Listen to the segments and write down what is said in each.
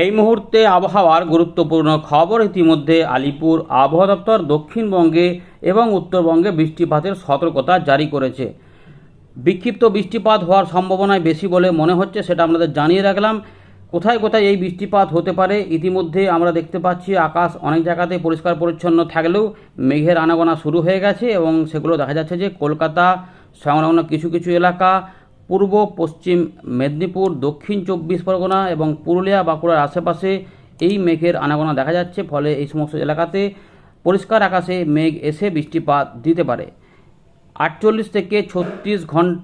এই মুহূর্তে আবহাওয়ার গুরুত্বপূর্ণ খবর ইতিমধ্যে আলিপুর আবহাওয়া দপ্তর, দক্ষিণবঙ্গে এবং উত্তরবঙ্গে বৃষ্টিপাতের সতর্কতা জারি করেছে। বিক্ষিপ্ত বৃষ্টিপাত হওয়ার সম্ভাবনায় বেশি বলে মনে হচ্ছে, সেটা আপনাদের জানিয়ে রাখলাম। কোথায় কোথায় এই বৃষ্টিপাত হতে পারে, ইতিমধ্যে আমরা দেখতে পাচ্ছি আকাশ অনেক জায়গাতে পরিষ্কার পরিচ্ছন্ন থাকলেও মেঘের আনাগোনা শুরু হয়ে গেছে এবং সেগুলো দেখা যাচ্ছে যে কলকাতা, সংলগ্ন কিছু কিছু এলাকা পূর্ব, পশ্চিম মেদিনীপুর, দক্ষিণ চব্বিশ পরগনা এবং পুরুলিয়া, বাঁকুড়ার আশেপাশে এই মেঘের আনাগোনা দেখা যাচ্ছে। ফলে এই সমস্ত এলাকাতে পরিষ্কার আকাশে মেঘ এসে বৃষ্টিপাত দিতে পারে। আটচল্লিশ থেকে ছত্রিশ ঘণ্টা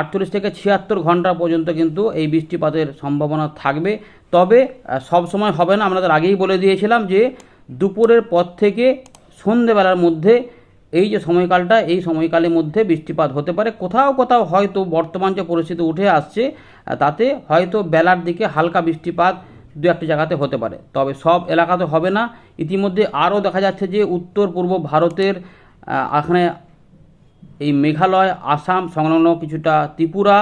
আটচল্লিশ থেকে ছিয়াত্তর ঘণ্টা পর্যন্ত কিন্তু এই বৃষ্টিপাতের সম্ভাবনা থাকবে। তবে সব সময় হবে না। আমাদের আগেই বলে দিয়েছিলাম যে, দুপুরের পর থেকে সন্ধেবেলার মধ্যে এই যে সময়কালটা, এই সময়কালের মধ্যে বৃষ্টিপাত হতে পারে। কোথাও কোথাও হয়তো বর্তমান যে পরিস্থিতি উঠে আসছে তাতে হয়তো বেলার দিকে হালকা বৃষ্টিপাত দু একটি জায়গাতে হতে পারে। তবে সব এলাকাতে হবে না। ইতিমধ্যে আরও দেখা যাচ্ছে যে উত্তর, পূর্ব ভারতের এখানে এই মেঘালয়, আসাম, সংলগ্ন কিছুটা ত্রিপুরা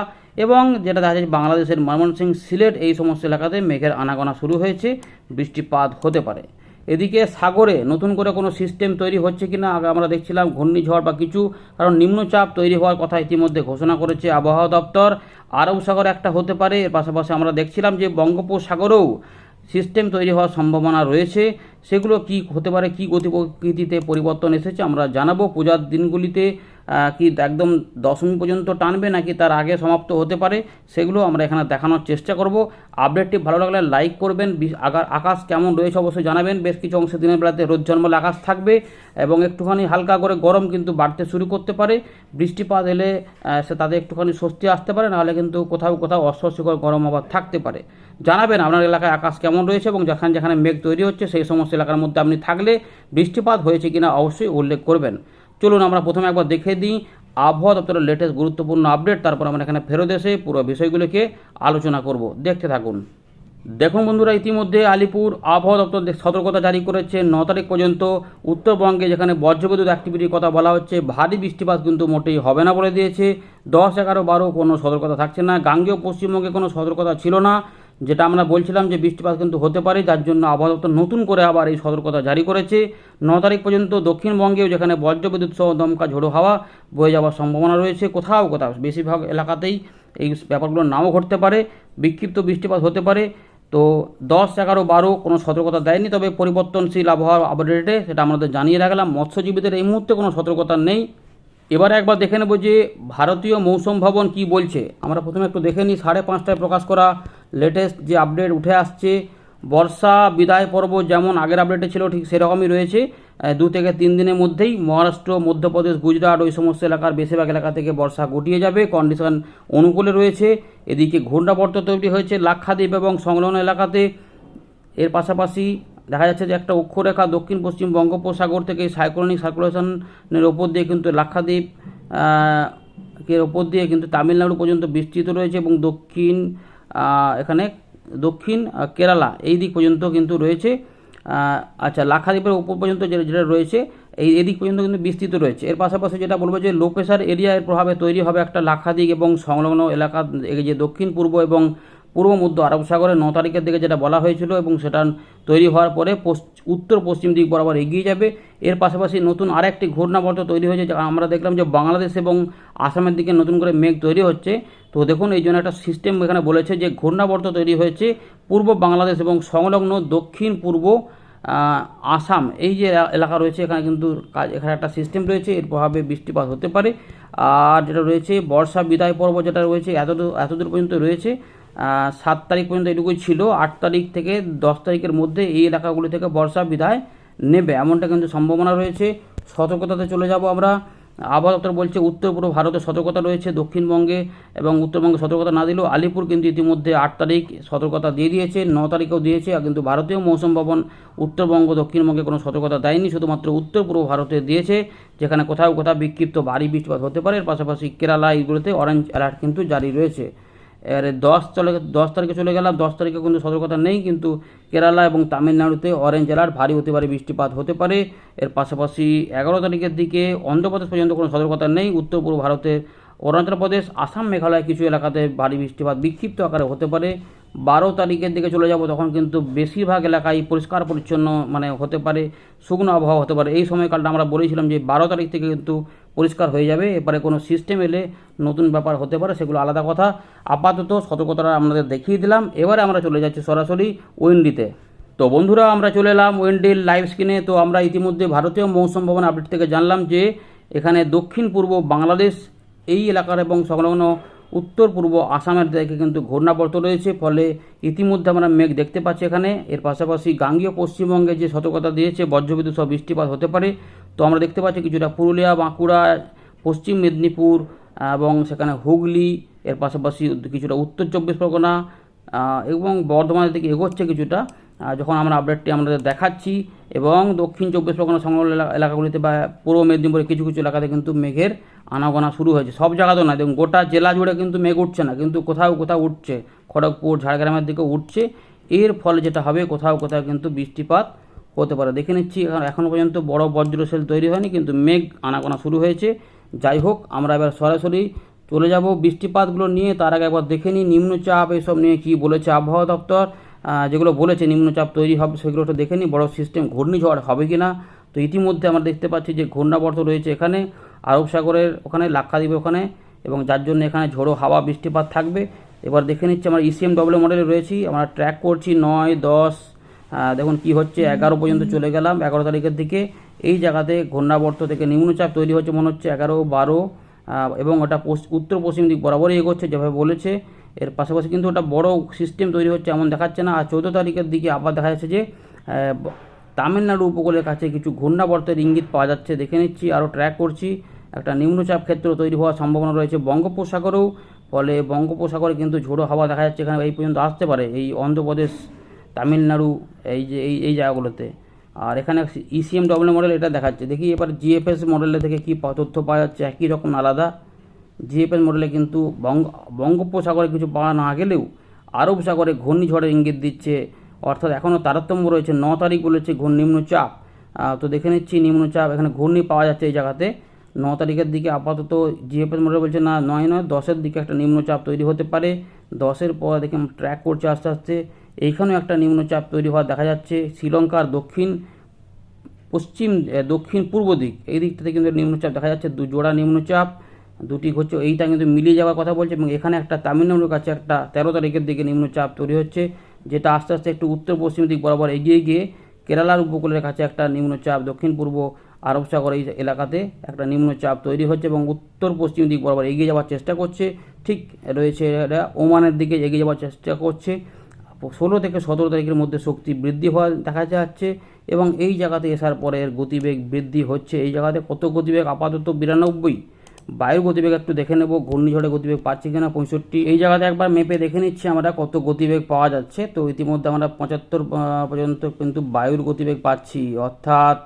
এবং যেটা দেখা যাচ্ছে বাংলাদেশের ময়মনসিংহ, সিলেট এই সমস্ত এলাকাতে মেঘের আনাগোনা শুরু হয়েছে। বৃষ্টিপাত হতে পারে। এদিকে সাগরে নতুন করে কোনো সিস্টেম তৈরি হচ্ছে কিনা, আগে আমরা দেখছিলাম ঘূর্ণিঝড় বা কিছু, কারণ নিম্নচাপ তৈরি হওয়ার কথা ইতিমধ্যে ঘোষণা করেছে আবহাওয়া দপ্তর। আরব সাগর একটা হতে পারে, এর পাশাপাশি আমরা দেখছিলাম যে বঙ্গোপসাগরেও সিস্টেম তৈরি হওয়ার সম্ভাবনা রয়েছে। সেগুলো কি হতে পারে, কী গতি প্রকৃতিতে পরিবর্তন এসেছে আমরা জানাব। পূজার দিনগুলিতে কি একদম দশমী পর্যন্ত টানবে নাকি তার আগে সমাপ্ত হতে পারে, সেগুলো আমরা এখানে দেখানোর চেষ্টা করব। আপডেটটি ভালো লাগলে লাইক করবেন আকাশ কেমন রয়েছে অবশ্যই জানাবেন। বেশ কিছু অংশে দিনের বেলাতে রোদ জন্মলে আকাশ থাকবে এবং একটুখানি হালকা করে গরম কিন্তু বাড়তে শুরু করতে পারে। বৃষ্টিপাত এলে সে তাদের একটুখানি স্বস্তি আসতে পারে, নাহলে কিন্তু কোথাও কোথাও অস্বস্তিকর গরম আবার থাকতে পারে। জানাবেন আপনার এলাকায় আকাশ কেমন রয়েছে এবং যেখানে যেখানে মেঘ তৈরি হচ্ছে, সেই সমস্ত এলাকার মধ্যে আপনি থাকলে বৃষ্টিপাত হয়েছে কিনা অবশ্যই উল্লেখ করবেন। চলুন আমরা প্রথমে একবার দেখে দিই আবহাওয়া দপ্তরের লেটেস্ট গুরুত্বপূর্ণ আপডেট তারপর আমরা এখানে ফেরত এসে পুরো বিষয়গুলোকে আলোচনা করব। দেখতে থাকুন। দেখুন বন্ধুরা, ইতিমধ্যে আলিপুর আবহাওয়া দপ্তর সতর্কতা জারি করেছে, ন তারিখ পর্যন্ত উত্তরবঙ্গে যেখানে বজ্রবিদ্যুৎ অ্যাক্টিভিটির কথা বলা হচ্ছে, ভারী বৃষ্টিপাত কিন্তু মোটেই হবে না বলে দিয়েছে। দশ, এগারো, বারো কোনো সতর্কতা থাকছে না। গাঙ্গেয় পশ্চিমবঙ্গে কোনো সতর্কতা ছিল না। যেটা আমরা বলছিলাম যে বৃষ্টিপাত কিন্তু হতে পারে, যার জন্য আবহাওয়া দপ্তর নতুন করে আবার এই সতর্কতা জারি করেছে। ন তারিখ পর্যন্ত দক্ষিণবঙ্গেও যেখানে বজ্রবিদ্যুৎ সহ দমকা ঝোড়ো হাওয়া বয়ে যাওয়ার সম্ভাবনা রয়েছে, কোথাও কোথাও, বেশিরভাগ এলাকাতেই এই ব্যাপারগুলো নাও ঘটতে পারে, বিক্ষিপ্ত বৃষ্টিপাত হতে পারে। তো দশ, এগারো, বারো কোনো সতর্কতা দেয়নি, তবে পরিবর্তনশীল আবহাওয়া আপডেটে সেটা আমাদের জানিয়ে রাখলাম। মৎস্যজীবীদের এই মুহূর্তে কোনো সতর্কতা নেই। এবারে একবার দেখে নেব যে ভারতীয় মৌসুম ভবন কি বলছে। আমরা প্রথমে একটু দেখে নিই, সাড়ে পাঁচটায় প্রকাশ করা লেটেস্ট যে আপডেট উঠে আসছে, বর্ষা, বিদায় পর্ব যেমন আগের আপডেটে ছিল, ঠিক সেরকমই রয়েছে। দু থেকে তিন দিনের মধ্যেই মহারাষ্ট্র, মধ্যপ্রদেশ, গুজরাট ওই সমস্ত এলাকার বেশিরভাগ এলাকা থেকে বর্ষা গুটিয়ে যাবে। কন্ডিশন অনুকূলে রয়েছে। এদিকে ঘূর্ণাবর্ত তৈরি হয়েছে লাক্ষাদ্বীপ এবং সংলগ্ন এলাকাতে। এর পাশাপাশি দেখা যাচ্ছে যে একটা অক্ষরেখা দক্ষিণ পশ্চিম বঙ্গোপসাগর থেকে সাইক্লোনিক সার্কুলেশনের ওপর দিয়ে কিন্তু লাক্ষাদ্বীপ এর ওপর দিয়ে কিন্তু তামিলনাড়ু পর্যন্ত বিস্তৃত রয়েছে এবং দক্ষিণ এখানে দক্ষিণ কেরালা, এই দিক পর্যন্ত কিন্তু রয়েছে। আচ্ছা লাক্ষাদ্বীপের উপর পর্যন্ত যেটা রয়েছে, এই এদিক পর্যন্ত কিন্তু বিস্তৃত রয়েছে। এর পাশাপাশি যেটা বলব যে লো প্রেশার এরিয়ার প্রভাবে তৈরি হবে একটা লাক্ষাদ্বীপ এবং সংলগ্ন এলাকা যে দক্ষিণ, পূর্ব এবং পূর্ব মধ্য আরব সাগরে ন তারিখের দিকে যেটা বলা হয়েছিল এবং সেটা তৈরি হওয়ার পরে উত্তর পশ্চিম দিক বরাবর এগিয়ে যাবে। এর পাশাপাশি নতুন আরেকটি ঘূর্ণাবর্ত তৈরি হয়েছে আমরা দেখলাম যে বাংলাদেশ এবং আসামের দিকে নতুন করে মেঘ তৈরি হচ্ছে। তো দেখুন, এই জন্য একটা সিস্টেম এখানে বলেছে যে ঘূর্ণাবর্ত তৈরি হয়েছে পূর্ব বাংলাদেশ এবং সংলগ্ন দক্ষিণ পূর্ব আসাম। এই যে এলাকা রয়েছে, এখানে কিন্তু এখানে একটা সিস্টেম রয়েছে, এর প্রভাবে বৃষ্টিপাত হতে পারে। আর যেটা রয়েছে, বর্ষা বিদায় পর্ব যেটা রয়েছে, এতদূর এতদূর পর্যন্ত রয়েছে। সাত তারিখ পর্যন্ত এটুকুই ছিল। আট তারিখ থেকে দশ তারিখের মধ্যে এই এলাকাগুলি থেকে বর্ষা বিদায় নেবে। এমনটা কিন্তু সম্ভাবনা রয়েছে। সতর্কতাতে চলে যাব আমরা। আবহাওয়া দপ্তর বলছে, উত্তর পূর্ব ভারতে সতর্কতা রয়েছে, দক্ষিণবঙ্গে এবং উত্তরবঙ্গে সতর্কতা না দিলেও আলিপুর কিন্তু ইতিমধ্যে আট তারিখ সতর্কতা দিয়ে দিয়েছে, ন তারিখেও দিয়েছে কিন্তু ভারতীয় মৌসুম ভবন উত্তরবঙ্গ, দক্ষিণবঙ্গে কোনো সতর্কতা দেয়নি, শুধুমাত্র উত্তর পূর্ব ভারতে দিয়েছে, যেখানে কোথাও কোথাও বিক্ষিপ্ত ভারী বৃষ্টিপাত হতে পারে। এর পাশাপাশি কেরালা, এইগুলোতে অরেঞ্জ অ্যালার্ট কিন্তু জারি রয়েছে। এর দশ চলে দশ তারিখে চলে গেলাম, দশ তারিখে কিন্তু সতর্কতা নেই, কিন্তু কেরালা এবং তামিলনাড়ুতে অরেঞ্জ অ্যালার্ট ভারী হতে পারে বৃষ্টিপাত হতে পারে। এর পাশাপাশি এগারো তারিখের দিকে অন্ধ্রপ্রদেশ পর্যন্ত কোনো সতর্কতা নেই। উত্তর পূর্ব ভারতের অরুণাচল প্রদেশ, আসাম, মেঘালয় কিছু এলাকাতে ভারী বৃষ্টিপাত বিক্ষিপ্ত আকারে হতে পারে। বারো তারিখের দিকে চলে যাব, তখন কিন্তু বেশিরভাগ এলাকায় পরিষ্কার পরিচ্ছন্ন মানে হতে পারে, শুকনো আবহাওয়া হতে পারে। এই সময়কালটা আমরা বলেছিলাম যে বারো তারিখ থেকে কিন্তু পরিষ্কার হয়ে যাবে। এবারে কোনো সিস্টেম এলে নতুন ব্যাপার হতে পারে, সেগুলো আলাদা কথা। আপাতত সতর্কতা আপনাদের দেখিয়ে দিলাম। এবারে আমরা চলে যাচ্ছি সরাসরি উইন্ডিতে তো বন্ধুরা, আমরা চলে এলাম উইন্ডির লাইভ স্ক্রিনে তো আমরা ইতিমধ্যে ভারতীয় মৌসুম ভবন আপডেট থেকে জানলাম যে এখানে দক্ষিণ পূর্ব বাংলাদেশ এই এলাকার এবং সংলগ্ন উত্তর পূর্ব আসামের দিকে কিন্তু ঘূর্ণাবর্ত রয়েছে, ফলে ইতিমধ্যে আমরা মেঘ দেখতে পাচ্ছি এখানে। এর পাশাপাশি গাঙ্গীয় পশ্চিমবঙ্গে যে সতর্কতা দিয়েছে, বজ্রবিদ্যুৎ সহ বৃষ্টিপাত হতে পারে। তো আমরা দেখতে পাচ্ছি কিছুটা পুরুলিয়া, বাঁকুড়া, পশ্চিম মেদিনীপুর এবং সেখানে হুগলি, এর পাশাপাশি কিছুটা উত্তর চব্বিশ পরগনা এবং বর্ধমানের দিকে এগোচ্ছে কিছুটা। যখন আমরা আপডেটটি আমাদের দেখাচ্ছি, এবং দক্ষিণ চব্বিশ পরগনা সংলগ্ন এলা- এলাকাগুলিতে বা পূর্ব মেদিনীপুরের কিছু কিছু এলাকাতে কিন্তু মেঘের আনাগোনা শুরু হয়েছে। সব জায়গাতেও না। দেখুন, গোটা জেলা জুড়ে কিন্তু মেঘ উঠছে না, কিন্তু কোথাও কোথাও উঠছে। খড়গপুর, ঝাড়গ্রামের দিকে উঠছে। এর ফলে যেটা হবে, কোথাও কোথাও কিন্তু বৃষ্টিপাত হতে পারে। দেখে নিচ্ছি, এখন পর্যন্ত বড় বজ্রশেল তৈরি হয়নি, কিন্তু মেঘ আনাগোনা শুরু হয়েছে। যাই হোক, আমরা এবার সরাসরি চলে যাব। বৃষ্টিপাতগুলো নিয়ে তার আগে একবার দেখে নিই। নিম্নচাপ এসব নিয়ে কি বলেছে আবহাওয়া দপ্তর? যেগুলো বলেছে নিম্নচাপ তৈরি হবে, সেগুলো একটু দেখে নিই। বড় সিস্টেম ঘূর্ণিঝড় হবে কি না তো ইতিমধ্যে আমরা দেখতে পাচ্ছি যে ঘূর্ণাবর্ত রয়েছে এখানে। আরব সাগরের ওখানে লাক্ষাদ্বীপ ওখানে এবং যার জন্য এখানে ঝোড়ো হাওয়া বৃষ্টিপাত থাকবে। এবার দেখে নিচ্ছি আমরা ইসিএম ডব্লিউ মডেলে রয়েছি। আমরা ট্র্যাক করছি নয়, দশ দেখুন কি হচ্ছে, এগারো পর্যন্ত চলে গেলাম। এগারো তারিখের দিকে এই জায়গাতে ঘূর্ণাবর্ত থেকে নিম্নচাপ তৈরি হচ্ছে মনে হচ্ছে এগারো, বারো এবং ওটা উত্তর পশ্চিম দিক বরাবরই এগোচ্ছে যেভাবে বলেছে। এর পাশাপাশি কিন্তু ওটা বড় সিস্টেম তৈরি হচ্ছে এমন দেখাচ্ছে না। আর চৌদ্দ তারিখের দিকে আবার দেখা যাচ্ছে যে তামিলনাড়ু উপকূলের কাছে কিছু ঘূর্ণাবর্তের ইঙ্গিত পাওয়া যাচ্ছে। দেখে নিচ্ছি, আরও ট্র্যাক করছি। একটা নিম্নচাপ ক্ষেত্র তৈরি হওয়ার সম্ভাবনা রয়েছে বঙ্গোপসাগরেও, ফলে বঙ্গোপসাগরে কিন্তু ঝোড়ো হাওয়া দেখা যাচ্ছে এখানে, এই পর্যন্ত আসতে পারে এই অন্ধ্রপ্রদেশ, তামিলনাড়ু, এই যে, এই এই জায়গাগুলোতে। আর এখানে ইসিএম ডব্লিউ মডেল এটা দেখাচ্ছে। দেখি এবার জিএফএস মডেলে থেকে কী তথ্য পাওয়া যাচ্ছে। একই রকম আলাদা। জিএফএস মডেলে কিন্তু বঙ্গ, বঙ্গোপসাগরে কিছু পাওয়া না গেলেও আরব সাগরে ঘূর্ণিঝড়ের ইঙ্গিত দিচ্ছে অর্থাৎ এখনও তারতম্য রয়েছে। ন তারিখ বলেছে ঘূর্ণ নিম্নচাপ তো দেখে নিচ্ছি নিম্নচাপ, এখানে ঘূর্ণি পাওয়া যাচ্ছে এই জায়গাতে। ন তারিখের দিকে আপাতত জিএফএস মডেল বলছে, না, নয় নয়, দশের দিকে একটা নিম্নচাপ তৈরি হতে পারে। দশের পর দেখে ট্র্যাক করছে আস্তে আস্তে। এইখানেও একটা নিম্নচাপ তৈরি হওয়া দেখা যাচ্ছে। শ্রীলঙ্কার দক্ষিণ, পশ্চিম দক্ষিণ পূর্ব দিক, এই দিক থেকে কিন্তু নিম্নচাপ দেখা যাচ্ছে। দু জোড়া নিম্নচাপ, দুটি হচ্ছে, এইটা কিন্তু মিলিয়ে যাওয়ার কথা বলছে এবং এখানে একটা তামিলনাড়ুর কাছে একটা তেরো তারিখের দিকে নিম্নচাপ তৈরি হচ্ছে। যেটা আস্তে আস্তে একটু উত্তর পশ্চিম দিক বরাবর এগিয়ে গিয়ে কেরালার উপকূলের কাছে একটা নিম্নচাপ, দক্ষিণ পূর্ব আরব সাগর এই এলাকাতে একটা নিম্নচাপ তৈরি হচ্ছে এবং উত্তর পশ্চিম দিক বরাবর এগিয়ে যাওয়ার চেষ্টা করছে। ঠিক রয়েছে এটা, ওমানের দিকে এগিয়ে যাওয়ার চেষ্টা করছে। ষোলো থেকে সতেরো তারিখের মধ্যে শক্তি বৃদ্ধি হওয়া দেখা যাচ্ছে এবং এই জায়গাতে আসার পরে এর গতিবেগ বৃদ্ধি হচ্ছে। এই জায়গাতে কত গতিবেগ? আপাতত বিরানব্বই। বায়ুর গতিবেগ একটু দেখে নেব ঘূর্ণিঝড়ে গতিবেগ পাচ্ছি কিনা পঁয়ষট্টি। এই জায়গাতে একবার মেপে দেখে নিচ্ছি আমরা কত গতিবেগ পাওয়া যাচ্ছে। তো ইতিমধ্যে আমরা পঁচাত্তর পর্যন্ত কিন্তু বায়ুর গতিবেগ পাচ্ছি। অর্থাৎ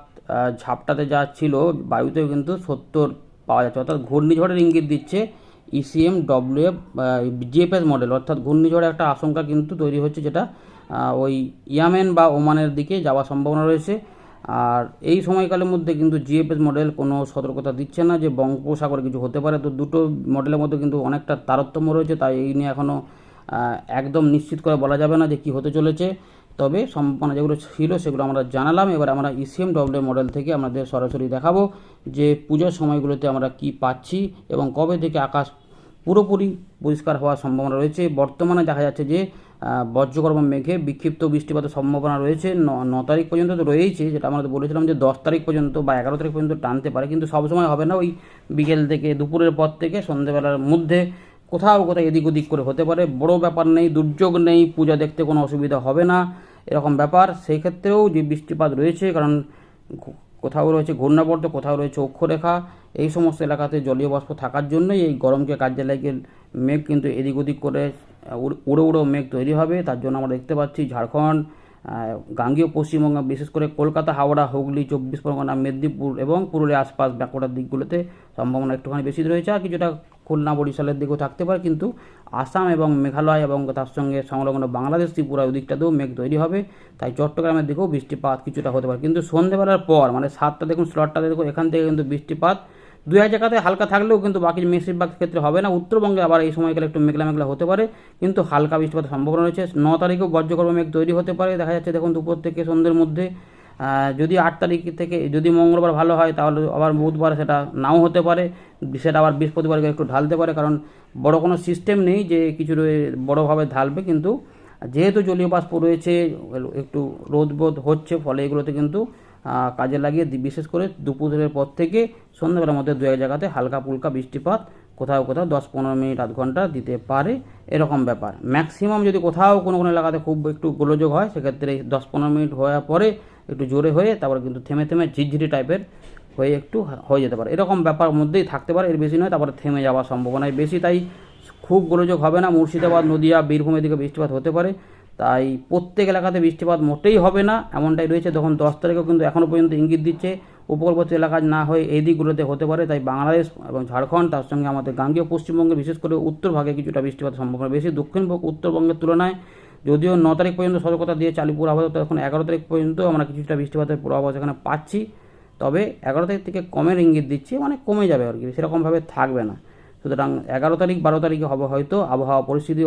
ঝাপটাতে যা ছিল, বায়ুতেও কিন্তু সত্তর পাওয়া যাচ্ছে। অর্থাৎ ঘূর্ণিঝড়ের ইঙ্গিত দিচ্ছে ইসিএম ডব্লিউ জিএফএস মডেল অর্থাৎ ঘূর্ণিঝড়ের একটা আশঙ্কা কিন্তু তৈরি হচ্ছে যেটা ওই ইয়ামেন বা ওমানের দিকে যাওয়ার সম্ভাবনা রয়েছে। আর এই সময়কালের মধ্যে কিন্তু জিএফএস মডেল কোনো সতর্কতা দিচ্ছে না যে বঙ্গোপসাগরে কিছু হতে পারে। তো দুটো মডেলের মধ্যে কিন্তু অনেকটা তারতম্য রয়েছে, তাই এই নিয়ে এখনও একদম নিশ্চিত করে বলা যাবে না যে কি হতে চলেছে। তবে সম্ভাবনা যেগুলো ছিল সেগুলো আমরা জানালাম। এবার আমরা ইসিএম ডব্লিউ মডেল থেকে আমাদের সরাসরি দেখাবো যে পুজোর সময়গুলোতে আমরা কি পাচ্ছি এবং কবে থেকে আকাশ পুরোপুরি পরিষ্কার হওয়ার সম্ভাবনা রয়েছে। বর্তমানে দেখা যাচ্ছে যে বজ্রকর্ম মেঘে বিক্ষিপ্ত বৃষ্টিপাতের সম্ভাবনা রয়েছে। ন তারিখ পর্যন্ত তো রয়েইছে, যেটা আমরা বলেছিলাম যে দশ তারিখ পর্যন্ত বা এগারো তারিখ পর্যন্ত টানতে পারে, কিন্তু সবসময় হবে না। ওই বিকেল থেকে দুপুরের পর থেকে সন্ধ্যেবেলার মধ্যে কোথাও কোথাও এদিক ওদিক করে হতে পারে। বড় ব্যাপার নেই, দুর্যোগ নেই, পূজা দেখতে কোনো অসুবিধা হবে না, এরকম ব্যাপার। সেই ক্ষেত্রেও যে বৃষ্টিপাত রয়েছে, কারণ কোথাও রয়েছে ঘূর্ণাবর্ত, কোথাও রয়েছে অক্ষরেখা, এই সমস্ত এলাকাতে জলীয় বাষ্প থাকার জন্যই এই গরমকে কাজে লাগিয়ে মেঘ কিন্তু এদিক ওদিক করে উড়- উড়ো মেঘ তৈরি হবে, তার জন্য আমরা দেখতে পাচ্ছি ঝাড়খণ্ড গাঙ্গীয় পশ্চিমবঙ্গ, বিশেষ করে কলকাতা, হাওড়া, হুগলি, চব্বিশ পরগনা, মেদিনীপুর এবং পুরুলিয়া আশপাশ ব্যাকওয়ার্ডার দিকগুলোতে সম্ভাবনা একটুখানি বেশি রয়েছে আর কিছুটা খুলনা, বরিশালের দিকেও থাকতে পারে, কিন্তু আসাম এবং মেঘালয় এবং তার সঙ্গে সংলগ্ন বাংলাদেশ, ত্রিপুরা ওই দিকটাতেও মেঘ তৈরি হবে, তাই চট্টগ্রামের দিকেও বৃষ্টিপাত কিছুটা হতে পারে, কিন্তু সন্ধেবেলার পর মানে সাতটা দেখুন স্লটটা দেখুন, এখান থেকে কিন্তু বৃষ্টিপাত দুই হাজার জায়গাতে হালকা থাকলেও কিন্তু বাকি বেশিরভাগ ক্ষেত্রে হবে না। উত্তরবঙ্গে আবার এই সময়কালে একটু মেঘলা মেঘলা হতে পারে, কিন্তু হালকা বৃষ্টিপাতের সম্ভাবনা রয়েছে। ন তারিখেও বজ্রগর্ভ মেঘ তৈরি হতে পারে। দেখা যাচ্ছে দেখুন দুপুর থেকে সন্ধ্যের মধ্যে যদি আট তারিখ থেকে, যদি মঙ্গলবার ভালো হয়, তাহলে আবার বুধবার সেটা নাও হতে পারে। সেটা আবার বৃহস্পতিবার একটু ঢালতে পারে, কারণ বড় কোনো সিস্টেম নেই যে কিছু বড়োভাবে ঢালবে। কিন্তু যেহেতু জলীয় বাষ্প রয়েছে, একটু রোদ বোধ হচ্ছে, ফলে এগুলোতে কিন্তু কাজে লাগিয়ে বিশেষ করে দুপুরের পর থেকে সন্ধ্যাবেলার মধ্যে দু এক জায়গাতে হালকা পুলকা বৃষ্টিপাত, কোথাও কোথাও দশ পনেরো মিনিট, আধ ঘণ্টা দিতে পারে, এরকম ব্যাপার। ম্যাক্সিমাম যদি কোথাও কোনো কোনো এলাকাতে খুব একটু গোলযোগ হয়, সেক্ষেত্রে দশ পনেরো মিনিট হওয়ার পরে একটু জোরে হয়ে তারপরে কিন্তু থেমে থেমে ঝিরঝিরি টাইপের হয়ে একটু হয়ে যেতে পারে। এরকম ব্যাপার মধ্যেই থাকতে পারে, এর বেশি নয়, তারপরে থেমে যাওয়ার সম্ভাবনাই বেশি। তাই খুব গোলযোগ হবে না। মুর্শিদাবাদ, নদিয়া, বীরভূমের দিকে বৃষ্টিপাত হতে পারে। তাই প্রত্যেক এলাকাতে বৃষ্টিপাত মোটেই হবে না, এমনটাই রয়েছে। তখন দশ তারিখেও কিন্তু এখনও পর্যন্ত ইঙ্গিত দিচ্ছে উপকূলবর্তী এলাকায় না হয়ে এই দিকগুলোতে হতে পারে। তাই বাংলাদেশ এবং ঝাড়খণ্ড, তার সঙ্গে আমাদের গাঙ্গীয় পশ্চিমবঙ্গে বিশেষ করে উত্তর ভাগে কিছুটা বৃষ্টিপাতের সম্ভাবনা বেশি। দক্ষিণ উত্তরবঙ্গের তুলনায় যদিও ন তারিখ পর্যন্ত সতর্কতা দিয়ে আলিপুর আবহাওয়া এখন এগারো তারিখ পর্যন্ত আমরা কিছুটা বৃষ্টিপাতের পূর্বাভাস এখানে পাচ্ছি। তবে এগারো তারিখ থেকে কমের ইঙ্গিত দিচ্ছি মানে কমে যাবে আর কি, সেরকমভাবে থাকবে না। সুতরাং এগারো তারিখ, বারো তারিখে হবে হয়তো আবহাওয়া পরিস্থিতি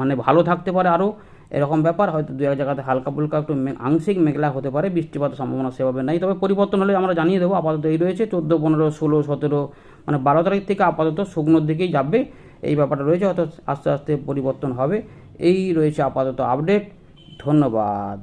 মানে ভালো থাকতে পারে আরও এরকম ব্যাপার, হয়তো দু এক জায়গাতে হালকা ফুলকা একটু আংশিক মেঘলা হতে পারে, বৃষ্টিপাত সম্ভাবনা সেভাবে নেই। তবে পরিবর্তন হলে আমরা জানিয়ে দেবো, আপাতত এই রয়েছে, চোদ্দ, পনেরো, ষোলো, সতেরো মানে বারো তারিখ থেকে আপাতত শুকনোর দিকেই যাবে। এই ব্যাপারটা রয়েছে, হয়তো আস্তে আস্তে পরিবর্তন হবে। এই রয়েছে আপাতত আপডেট। ধন্যবাদ।